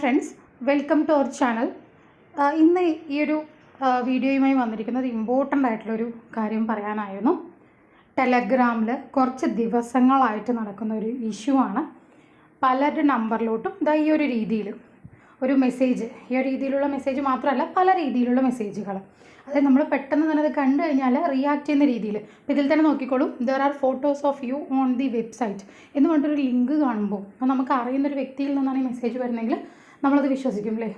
Friends welcome to our channel ഇന്ന് ഈ ഒരു വീഡിയോയുമായി വന്നിരിക്കുന്നത് ഇമ്പോർട്ടന്റ് ആയിട്ടുള്ളൊരു കാര്യം പറയാനായിരുന്നു. ടെലഗ്രാമിൽ കുറച്ച് ദിവസങ്ങളായിട്ട് നടക്കുന്ന ഒരു ഇഷ്യൂ ആണ്. പലരുടെ നമ്പറിലോട്ടും ഇതാ ഈ ഒരു രീതിയിൽ ഒരു മെസ്സേജ് ഈ ഒരു രീതിയിലുള്ള മെസ്സേജ് മാത്രമല്ല പല രീതിയിലുള്ള മെസ്സേജുകൾ അതായത് നമ്മൾ പെട്ടെന്ന് തന്നെ അത് കണ്ടു കഴിഞ്ഞാൽ റിയാക്ട് ചെയ്യുന്ന രീതിയിൽ അപ്പോൾ ഇതിൽ തന്നെ നോക്കിക്കോളൂ there are photos of you on the website എന്ന് പറഞ്ഞിട്ടൊരു ലിങ്ക് കാണുമ്പോൾ അപ്പോൾ നമുക്ക് അറിയുന്ന ഒരു വ്യക്തിയിൽ നിന്നാണ് ഈ മെസ്സേജ് വരുന്നതെങ്കിൽ നമ്മളത് വിശ്വസിക്കും അല്ലേ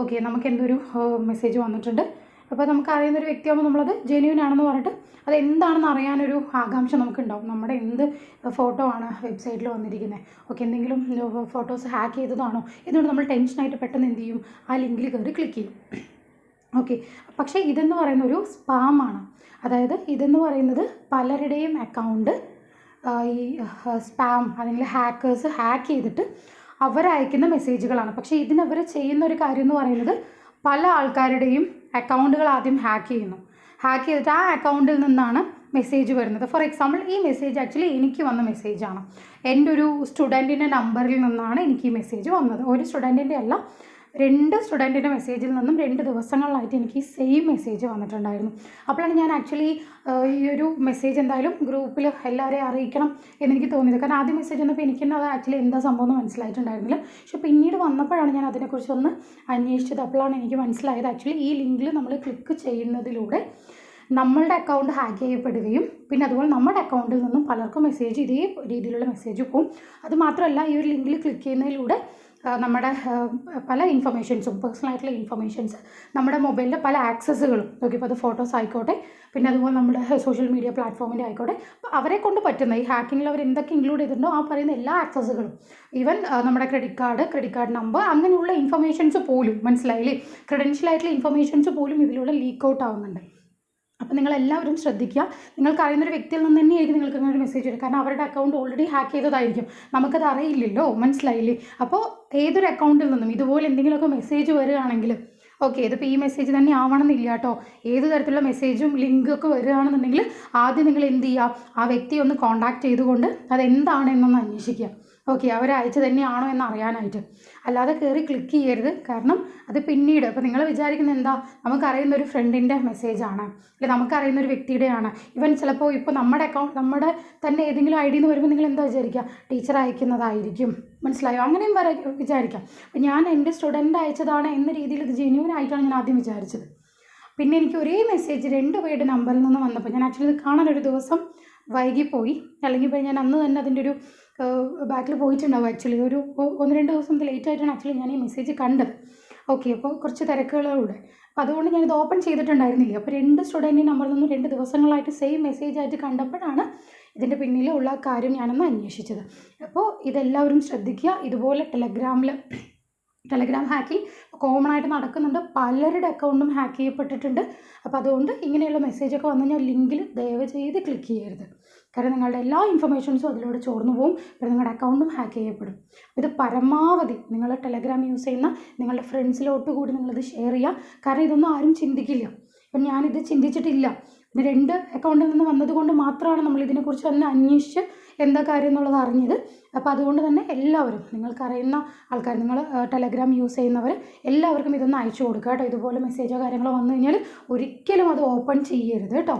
ഓക്കെ നമുക്ക് എന്തൊരു മെസ്സേജ് വന്നിട്ടുണ്ട്. അപ്പോൾ നമുക്ക് അറിയുന്ന ഒരു വ്യക്തിയാകുമ്പോൾ നമ്മളത് ജെന്യൂൻ ആണെന്ന് പറഞ്ഞിട്ട് അത് എന്താണെന്ന് അറിയാനൊരു ആകാംക്ഷ നമുക്കുണ്ടാവും. നമ്മുടെ എന്ത് ഫോട്ടോ ആണ് വെബ്സൈറ്റിൽ വന്നിരിക്കുന്നത് ഓക്കെ എന്തെങ്കിലും ഫോട്ടോസ് ഹാക്ക് ചെയ്തതാണോ? എന്നുകൊണ്ട് നമ്മൾ ടെൻഷനായിട്ട് പെട്ടെന്ന് എന്ത് ചെയ്യും? ആ ലിങ്കിൽ കയറി ക്ലിക്ക് ചെയ്യും. ഓക്കെ പക്ഷേ ഇതെന്ന് പറയുന്ന ഒരു സ്പാമാണ് അതായത് ഇതെന്ന് പറയുന്നത് പലരുടെയും അക്കൗണ്ട് ഈ സ്പാം അല്ലെങ്കിൽ ഹാക്കേഴ്സ് ഹാക്ക് ചെയ്തിട്ട് അവരയക്കുന്ന മെസ്സേജുകളാണ്. പക്ഷേ ഇതിനവർ ചെയ്യുന്ന ഒരു കാര്യം എന്ന് പറയുന്നത് പല ആൾക്കാരുടെയും അക്കൗണ്ടുകൾ ആദ്യം ഹാക്ക് ചെയ്യുന്നു. ഹാക്ക് ചെയ്തിട്ട് ആ അക്കൗണ്ടിൽ നിന്നാണ് മെസ്സേജ് വരുന്നത്. ഫോർ എക്സാമ്പിൾ ഈ മെസ്സേജ് ആക്ച്വലി എനിക്ക് വന്ന മെസ്സേജാണ്. എന്റെ ഒരു സ്റ്റുഡന്റിന്റെ നമ്പറിൽ നിന്നാണ് എനിക്ക് ഈ മെസ്സേജ് വന്നത്. ഒരു സ്റ്റുഡന്റിന്റെ അല്ല രണ്ട് സ്റ്റുഡന്റിന്റെ മെസ്സേജിൽ നിന്നും രണ്ട് ദിവസങ്ങളിലായിട്ട് എനിക്ക് ഈ സെയിം മെസ്സേജ് വന്നിട്ടുണ്ടായിരുന്നു. അപ്പോഴാണ് ഞാൻ ആക്ച്വലി ഈ ഒരു മെസ്സേജ് എന്തായാലും ഗ്രൂപ്പിൽ എല്ലാവരെയും അറിയിക്കണം എന്നെനിക്ക് തോന്നിയത്. കാരണം ആദ്യം മെസ്സേജ് വന്നപ്പോൾ എനിക്ക് തന്നെ അത് ആക്ച്വലി എന്താ സംഭവം എന്ന് മനസ്സിലായിട്ടുണ്ടായിരുന്നില്ല. പക്ഷേ പിന്നീട് വന്നപ്പോഴാണ് ഞാൻ അതിനെക്കുറിച്ച് ഒന്ന് അന്വേഷിച്ചത്. അപ്പോഴാണ് എനിക്ക് മനസ്സിലായത് ആക്ച്വലി ഈ ലിങ്കിൽ നമ്മൾ ക്ലിക്ക് ചെയ്യുന്നതിലൂടെ നമ്മളുടെ അക്കൗണ്ട് ഹാക്ക് ചെയ്യപ്പെടുകയും പിന്നെ അതുപോലെ നമ്മുടെ അക്കൗണ്ടിൽ നിന്നും പലർക്കും മെസ്സേജ് ഇതേ രീതിയിലുള്ള മെസ്സേജ് പോകും അതുമാത്രമല്ല ഈ ഒരു ലിങ്കിൽ ക്ലിക്ക് ചെയ്യുന്നതിലൂടെ നമ്മുടെ പല ഇൻഫർമേഷൻസും പേഴ്സണലായിട്ടുള്ള ഇൻഫർമേഷൻസ് നമ്മുടെ മൊബൈലിന്റെ പല ആക്സസ്സുകളും നോക്കി ഇപ്പോൾ അത് ഫോട്ടോസ് ആയിക്കോട്ടെ പിന്നെ അതുപോലെ നമ്മുടെ സോഷ്യൽ മീഡിയ പ്ലാറ്റ്ഫോമിന്റെ ആയിക്കോട്ടെ അവരെ കൊണ്ട് പറ്റുന്ന ഈ ഹാക്കിങ്ങിൽ അവർ എന്തൊക്കെ ഇൻക്ലൂഡ് ചെയ്തിട്ടുണ്ടോ ആ പറയുന്ന എല്ലാ ആക്സസ്സുകളും ഈവൻ നമ്മുടെ credit card credit card number അങ്ങനെയുള്ള ഇൻഫർമേഷൻസ് പോലും മനസ്സിലായില്ലേ? ക്രെഡൻഷ്യൽ ആയിട്ടുള്ള ഇൻഫർമേഷൻസ് പോലും ഇതിലൂടെ ലീക്ക് ഔട്ട് ആവുന്നുണ്ട്. അപ്പോൾ നിങ്ങൾ എല്ലാവരും ശ്രദ്ധിക്കുക. നിങ്ങൾക്ക് അറിയുന്ന ഒരു വ്യക്തിയിൽ നിന്ന് തന്നെയായിരിക്കും നിങ്ങൾക്ക് ഇങ്ങനെ ഒരു മെസ്സേജ് വരും കാരണം അവരുടെ അക്കൗണ്ട് ഓൾറെഡി ഹാക്ക് ചെയ്തതായിരിക്കും. നമുക്കത് അറിയില്ലല്ലോ. മനസ്സിലായില്ലേ? അപ്പോൾ ഏതൊരു അക്കൗണ്ടിൽ നിന്നും ഇതുപോലെ എന്തെങ്കിലുമൊക്കെ മെസ്സേജ് വരികയാണെങ്കിൽ ഓക്കെ ഇതിപ്പോൾ ഈ മെസ്സേജ് തന്നെ ആവണമെന്നില്ല കേട്ടോ. ഏത് തരത്തിലുള്ള മെസ്സേജും ലിങ്കൊക്കെ വരികയാണെന്നുണ്ടെങ്കിൽ ആദ്യം നിങ്ങൾ എന്ത് ചെയ്യുക? ആ വ്യക്തിയെ ഒന്ന് കോൺടാക്ട് ചെയ്തുകൊണ്ട് അത് എന്നൊന്ന് അന്വേഷിക്കുക. ഓക്കെ അവർ അയച്ചു തന്നെയാണോ എന്ന് അറിയാനായിട്ട് അല്ലാതെ കയറി ക്ലിക്ക് ചെയ്യരുത്. കാരണം അത് പിന്നീട് അപ്പോൾ നിങ്ങൾ വിചാരിക്കുന്നത് എന്താ? നമുക്കറിയുന്ന ഒരു ഫ്രണ്ടിന്റെ മെസ്സേജാണ് അല്ലെങ്കിൽ നമുക്കറിയുന്ന ഒരു വ്യക്തിയുടെയാണ് ഇവൻ ചിലപ്പോൾ ഇപ്പോൾ നമ്മുടെ അക്കൗണ്ട് നമ്മുടെ തന്നെ ഏതെങ്കിലും ഐ ഡിന്ന് വരുമ്പോൾ നിങ്ങൾ എന്താ വിചാരിക്കുക ടീച്ചർ അയക്കുന്നതായിരിക്കും. മനസ്സിലായോ? അങ്ങനെയും വരെ വിചാരിക്കാം. അപ്പം ഞാൻ എന്റെ സ്റ്റുഡന്റ് അയച്ചതാണ് എന്ന രീതിയിൽ ഇത് ജെന്യൂൻ ആയിട്ടാണ് ഞാൻ ആദ്യം വിചാരിച്ചത്. പിന്നെ എനിക്ക് ഒരേ മെസ്സേജ് രണ്ട് പേരുടെ നമ്പറിൽ നിന്ന് വന്നപ്പോൾ ഞാൻ ആക്ച്വലി ഇത് കാണാൻ ഒരു ദിവസം വൈകിപ്പോയി. അല്ലെങ്കിൽ ഞാൻ അന്ന് തന്നെ അതിന്റെ ഒരു ബാക്കിൽ പോയിട്ടുണ്ടാവും ആക്ച്വലി ഒരു ഒന്ന് രണ്ട് ദിവസം ലേറ്റ് ആയിട്ടാണ് ആക്ച്വലി ഞാൻ ഈ മെസ്സേജ് കണ്ടത്. ഓക്കെ അപ്പോൾ കുറച്ച് തിരക്കുകളിലൂടെ അപ്പോൾ അതുകൊണ്ട് ഞാനിത് ഓപ്പൺ ചെയ്തിട്ടുണ്ടായിരുന്നില്ല. അപ്പോൾ രണ്ട് സ്റ്റുഡന്റിന്റെ നമ്പറിൽ നിന്നും രണ്ട് ദിവസങ്ങളായിട്ട് സെയിം മെസ്സേജ് ആയിട്ട് കണ്ടപ്പോഴാണ് ഇതിന്റെ പിന്നിലുള്ള കാര്യം ഞാനൊന്ന് അന്വേഷിച്ചത്. അപ്പോൾ ഇതെല്ലാവരും ശ്രദ്ധിക്കുക. ഇതുപോലെ ടെലഗ്രാമിൽ ടെലഗ്രാം ഹാക്കിംഗ് കോമൺ ആയിട്ട് നടക്കുന്നുണ്ട്. പലരുടെ അക്കൗണ്ടും ഹാക്ക് ചെയ്യപ്പെട്ടിട്ടുണ്ട്. അപ്പോൾ അതുകൊണ്ട് ഇങ്ങനെയുള്ള മെസ്സേജൊക്കെ വന്നു കഴിഞ്ഞാൽ ലിങ്കിൽ ദയവ് ചെയ്ത് ക്ലിക്ക് ചെയ്യരുത്. കാരണം നിങ്ങളുടെ എല്ലാ ഇൻഫർമേഷൻസും അതിലൂടെ ചോർന്നു പോകും പിന്നെ നിങ്ങളുടെ അക്കൗണ്ടും ഹാക്ക് ചെയ്യപ്പെടും. ഇത് പരമാവധി നിങ്ങൾ ടെലഗ്രാം യൂസ് ചെയ്യുന്ന നിങ്ങളുടെ ഫ്രണ്ട്സിലോട്ട് കൂടി നിങ്ങളിത് ഷെയർ ചെയ്യുക. കാരണം ഇതൊന്നും ആരും ചിന്തിക്കില്ല. അപ്പം ഞാനിത് ചിന്തിച്ചിട്ടില്ല. പിന്നെ രണ്ട് അക്കൗണ്ടിൽ നിന്ന് വന്നതുകൊണ്ട് മാത്രമാണ് നമ്മൾ ഇതിനെക്കുറിച്ച് തന്നെ അന്വേഷിച്ച് എന്താ കാര്യം എന്നുള്ളത് അറിഞ്ഞത്. അപ്പോൾ അതുകൊണ്ട് തന്നെ എല്ലാവരും നിങ്ങൾക്കറിയുന്ന ആൾക്കാർ നിങ്ങൾ ടെലഗ്രാം യൂസ് ചെയ്യുന്നവർ എല്ലാവർക്കും ഇതൊന്ന് അയച്ചു കൊടുക്കുക കേട്ടോ. ഇതുപോലെ മെസ്സേജോ കാര്യങ്ങളോ വന്നു കഴിഞ്ഞാൽ ഒരിക്കലും അത് ഓപ്പൺ ചെയ്യരുത് കേട്ടോ.